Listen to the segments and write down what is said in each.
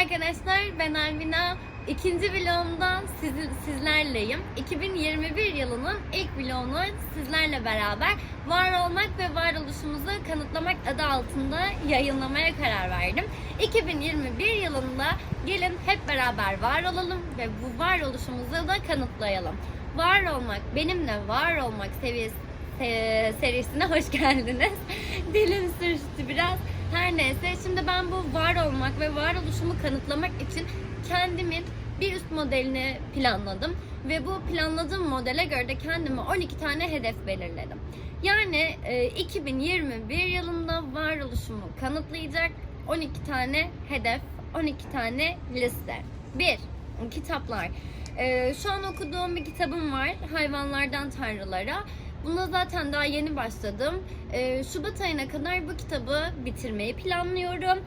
arkadaşlar ben Almina. İkinci vlogumda siz, sizlerleyim. 2021 yılının ilk vlogunu sizlerle beraber var olmak ve varoluşumuzu kanıtlamak adı altında yayınlamaya karar verdim. 2021 yılında gelin hep beraber var olalım ve bu varoluşumuzu da kanıtlayalım. Var olmak, benimle var olmak seviyesi se- serisine hoş geldiniz. Dilim sürçtü biraz. Her neyse şimdi ben bu var olmak ve varoluşumu kanıtlamak için kendimin bir üst modelini planladım. Ve bu planladığım modele göre de kendime 12 tane hedef belirledim. Yani e, 2021 yılında varoluşumu kanıtlayacak 12 tane hedef, 12 tane liste. 1. Kitaplar. E, şu an okuduğum bir kitabım var. Hayvanlardan Tanrılara. Buna zaten daha yeni başladım. Ee, Şubat ayına kadar bu kitabı bitirmeyi planlıyorum.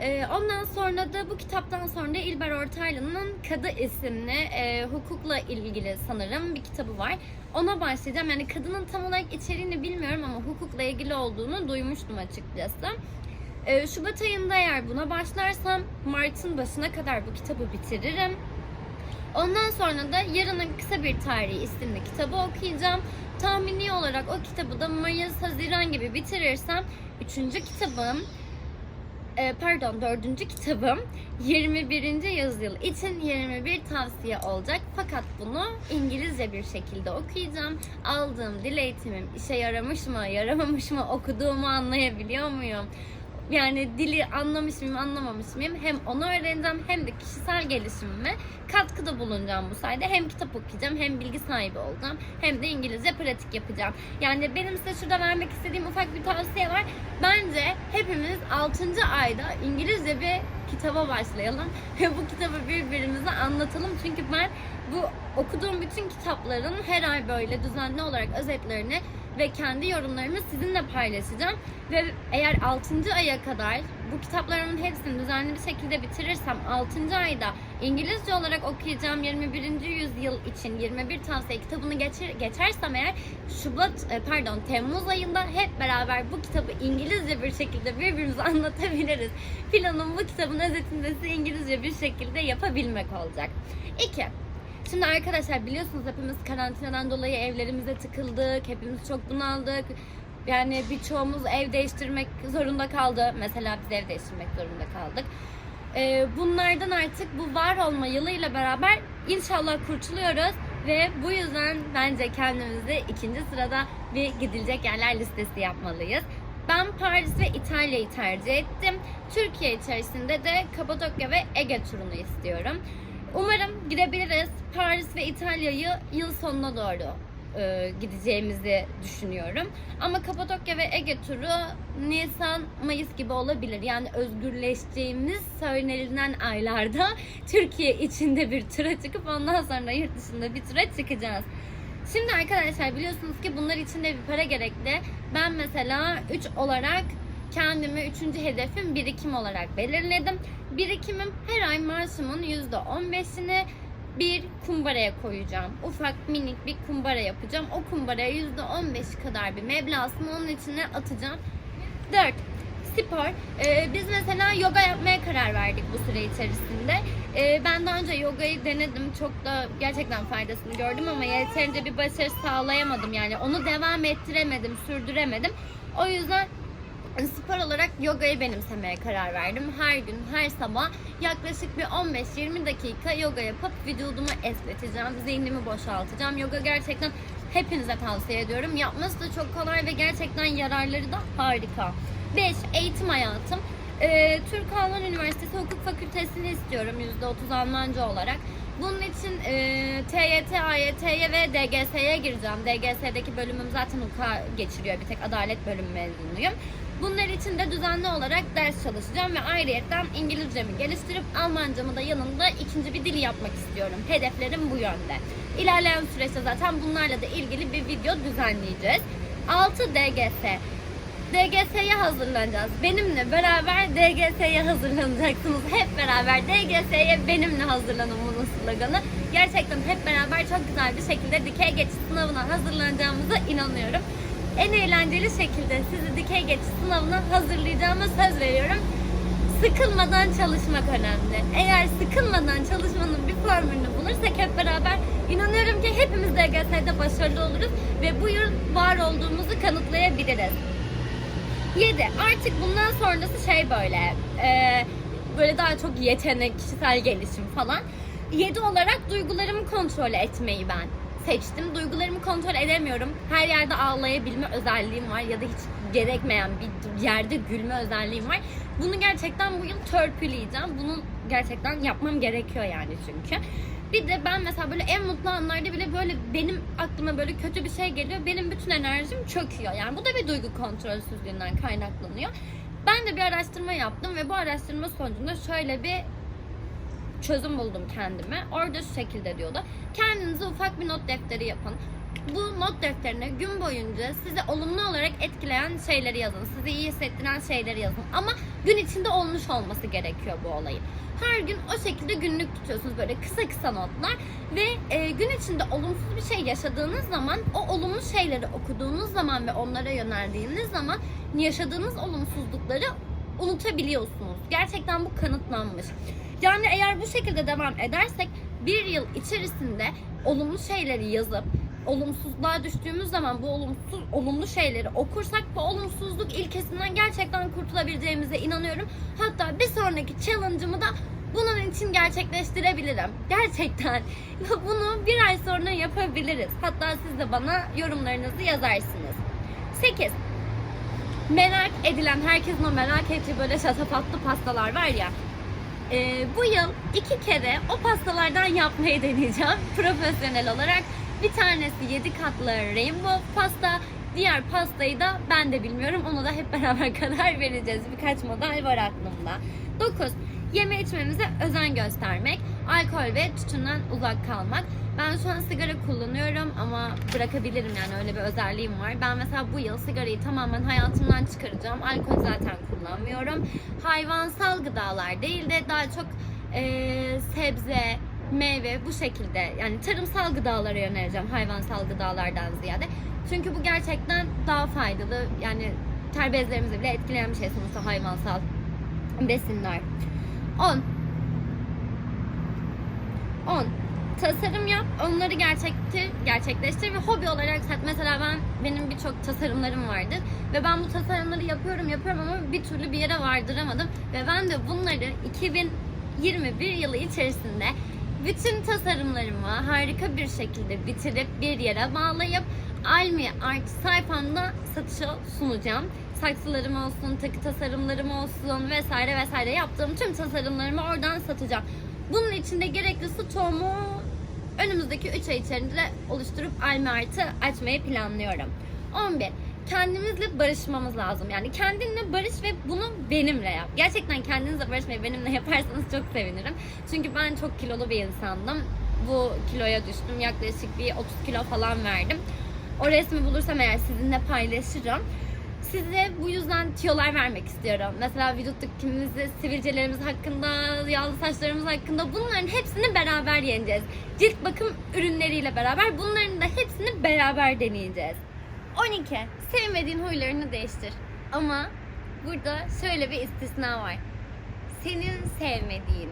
Ee, ondan sonra da bu kitaptan sonra da İlber Ortaylı'nın Kadı isimli e, hukukla ilgili sanırım bir kitabı var. Ona başlayacağım. Yani kadının tam olarak içeriğini bilmiyorum ama hukukla ilgili olduğunu duymuştum açıkçası. Ee, Şubat ayında eğer buna başlarsam Mart'ın başına kadar bu kitabı bitiririm. Ondan sonra da Yarının Kısa Bir Tarihi isimli kitabı okuyacağım. Tahmini olarak o kitabı da Mayıs, Haziran gibi bitirirsem üçüncü kitabım e, pardon dördüncü kitabım 21. yüzyıl için 21 tavsiye olacak. Fakat bunu İngilizce bir şekilde okuyacağım. Aldığım dil eğitimim işe yaramış mı, yaramamış mı, okuduğumu anlayabiliyor muyum? Yani dili anlamış mıyım, anlamamış mıyım? Hem onu öğreneceğim hem de kişisel gelişimime katkıda bulunacağım bu sayede. Hem kitap okuyacağım, hem bilgi sahibi olacağım, hem de İngilizce pratik yapacağım. Yani benim size şurada vermek istediğim ufak bir tavsiye var. Bence hepimiz 6. ayda İngilizce bir kitaba başlayalım ve bu kitabı birbirimize anlatalım. Çünkü ben bu okuduğum bütün kitapların her ay böyle düzenli olarak özetlerini ve kendi yorumlarımı sizinle paylaşacağım. Ve eğer 6. aya kadar bu kitaplarımın hepsini düzenli bir şekilde bitirirsem 6. ayda İngilizce olarak okuyacağım 21. yüzyıl için 21 tavsiye kitabını geçer, geçersem eğer Şubat e, pardon Temmuz ayında hep beraber bu kitabı İngilizce bir şekilde birbirimize anlatabiliriz. Planım bu kitabın özetinde size İngilizce bir şekilde yapabilmek olacak. 2. Şimdi arkadaşlar biliyorsunuz hepimiz karantinadan dolayı evlerimize tıkıldık. Hepimiz çok bunaldık. Yani birçoğumuz ev değiştirmek zorunda kaldı. Mesela biz ev değiştirmek zorunda kaldık. Ee, bunlardan artık bu var olma yılıyla beraber inşallah kurtuluyoruz. Ve bu yüzden bence kendimizi ikinci sırada bir gidilecek yerler listesi yapmalıyız. Ben Paris ve İtalya'yı tercih ettim. Türkiye içerisinde de Kapadokya ve Ege turunu istiyorum. Umarım gidebiliriz. Paris ve İtalya'yı yıl sonuna doğru e, gideceğimizi düşünüyorum. Ama Kapadokya ve Ege turu Nisan, Mayıs gibi olabilir. Yani özgürleşeceğimiz söylenilen aylarda Türkiye içinde bir tura çıkıp ondan sonra yurt dışında bir tura çıkacağız. Şimdi arkadaşlar biliyorsunuz ki bunlar için de bir para gerekli. Ben mesela 3 olarak kendime üçüncü hedefim birikim olarak belirledim. Birikimim her ay maaşımın %15'ini bir kumbaraya koyacağım. Ufak minik bir kumbara yapacağım. O kumbaraya %15 kadar bir meblağımı onun içine atacağım. 4. Spor. Ee, biz mesela yoga yapmaya karar verdik bu süre içerisinde. Ee, ben daha önce yogayı denedim. Çok da gerçekten faydasını gördüm ama yeterince bir başarı sağlayamadım. Yani onu devam ettiremedim, sürdüremedim. O yüzden spor olarak yogayı benimsemeye karar verdim. Her gün, her sabah yaklaşık bir 15-20 dakika yoga yapıp vücudumu esneteceğim, zihnimi boşaltacağım. Yoga gerçekten hepinize tavsiye ediyorum. Yapması da çok kolay ve gerçekten yararları da harika. 5. Eğitim hayatım. Ee, Türk Alman Üniversitesi Hukuk Fakültesini istiyorum %30 Almanca olarak. Bunun için e, TYT, AYT'ye ve DGS'ye gireceğim. DGS'deki bölümüm zaten hukuka geçiriyor. Bir tek adalet bölümü mezunuyum. Bunlar için de düzenli olarak ders çalışacağım ve ayrıyetten İngilizcemi geliştirip Almancamı da yanında ikinci bir dil yapmak istiyorum. Hedeflerim bu yönde. İlerleyen süreçte zaten bunlarla da ilgili bir video düzenleyeceğiz. 6 DGS. DGS'ye hazırlanacağız. Benimle beraber DGS'ye hazırlanacaksınız. Hep beraber DGS'ye benimle hazırlanın bunun sloganı. Gerçekten hep beraber çok güzel bir şekilde dikey geçiş sınavına hazırlanacağımıza inanıyorum. En eğlenceli şekilde sizi dikey geçiş sınavına hazırlayacağıma söz veriyorum. sıkılmadan çalışmak önemli. Eğer sıkılmadan çalışmanın bir formülünü bulursak hep beraber inanıyorum ki hepimiz DGS'de başarılı oluruz ve bu yıl var olduğumuzu kanıtlayabiliriz. 7. Artık bundan sonrası şey böyle. e, böyle daha çok yetenek, kişisel gelişim falan. 7 olarak duygularımı kontrol etmeyi ben seçtim. Duygularımı kontrol edemiyorum. Her yerde ağlayabilme özelliğim var ya da hiç gerekmeyen bir yerde gülme özelliğim var. Bunu gerçekten bu yıl törpüleyeceğim. Bunu gerçekten yapmam gerekiyor yani çünkü. Bir de ben mesela böyle en mutlu anlarda bile böyle benim aklıma böyle kötü bir şey geliyor. Benim bütün enerjim çöküyor. Yani bu da bir duygu kontrolsüzlüğünden kaynaklanıyor. Ben de bir araştırma yaptım ve bu araştırma sonucunda şöyle bir çözüm buldum kendime. Orada şu şekilde diyordu. Kendinize ufak bir not defteri yapın. Bu not defterine gün boyunca sizi olumlu olarak etkileyen şeyleri yazın. Sizi iyi hissettiren şeyleri yazın. Ama gün içinde olmuş olması gerekiyor bu olayın. Her gün o şekilde günlük tutuyorsunuz böyle kısa kısa notlar ve e, gün içinde olumsuz bir şey yaşadığınız zaman o olumlu şeyleri okuduğunuz zaman ve onlara yöneldiğiniz zaman yaşadığınız olumsuzlukları unutabiliyorsunuz. Gerçekten bu kanıtlanmış. Yani eğer bu şekilde devam edersek bir yıl içerisinde olumlu şeyleri yazıp olumsuzluğa düştüğümüz zaman bu olumsuz olumlu şeyleri okursak bu olumsuzluk ilkesinden gerçekten kurtulabileceğimize inanıyorum. Hatta bir sonraki challenge'ımı da bunun için gerçekleştirebilirim. Gerçekten. Bunu bir ay sonra yapabiliriz. Hatta siz de bana yorumlarınızı yazarsınız. 8 merak edilen, herkesin o merak ettiği böyle şatafatlı pastalar var ya. Ee, bu yıl iki kere o pastalardan yapmayı deneyeceğim profesyonel olarak. Bir tanesi 7 katlı rainbow pasta, diğer pastayı da ben de bilmiyorum. Onu da hep beraber karar vereceğiz. Birkaç model var aklımda. 9. Yeme içmemize özen göstermek, alkol ve tütünden uzak kalmak. Ben şu an sigara kullanıyorum ama bırakabilirim yani öyle bir özelliğim var. Ben mesela bu yıl sigarayı tamamen hayatımdan çıkaracağım. Alkol zaten kullanmıyorum. Hayvansal gıdalar değil de daha çok eee, sebze, meyve bu şekilde yani tarımsal gıdalara yöneleceğim hayvansal gıdalardan ziyade. Çünkü bu gerçekten daha faydalı. Yani ter bezlerimizi bile etkileyen bir şey sonuçta hayvansal besinler. 10 10 tasarım yap, onları gerçektir, gerçekleştir ve hobi olarak sat. Mesela ben benim birçok tasarımlarım vardır ve ben bu tasarımları yapıyorum yapıyorum ama bir türlü bir yere vardıramadım ve ben de bunları 2021 yılı içerisinde bütün tasarımlarımı harika bir şekilde bitirip bir yere bağlayıp Almi Art sayfamda satışa sunacağım. Saksılarım olsun, takı tasarımlarım olsun vesaire vesaire yaptığım tüm tasarımlarımı oradan satacağım. Bunun için de gerekli stoğumu önümüzdeki 3 ay içerisinde oluşturup Almi Art'ı açmayı planlıyorum. 11. Kendimizle barışmamız lazım. Yani kendinle barış ve bunu benimle yap. Gerçekten kendinizle barışmayı benimle yaparsanız çok sevinirim. Çünkü ben çok kilolu bir insandım. Bu kiloya düştüm. Yaklaşık bir 30 kilo falan verdim. O resmi bulursam eğer sizinle paylaşırım. Size bu yüzden tiyolar vermek istiyorum. Mesela vücuttaki sivilcelerimiz hakkında, yağlı saçlarımız hakkında bunların hepsini beraber yeneceğiz. Cilt bakım ürünleriyle beraber bunların da hepsini beraber deneyeceğiz. 12. Sevmediğin huylarını değiştir. Ama burada şöyle bir istisna var. Senin sevmediğin,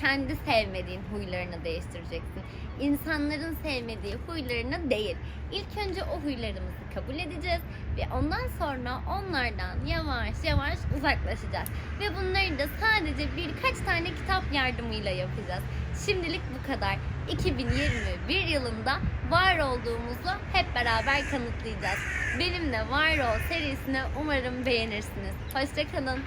kendi sevmediğin huylarını değiştireceksin. İnsanların sevmediği huylarını değil. İlk önce o huylarımızı kabul edeceğiz ve ondan sonra onlardan yavaş yavaş uzaklaşacağız. Ve bunları da sadece birkaç tane kitap yardımıyla yapacağız. Şimdilik bu kadar. 2021 yılında var olduğumuzu hep beraber kanıtlayacağız. Benimle Var Ol serisini umarım beğenirsiniz. Hoşçakalın.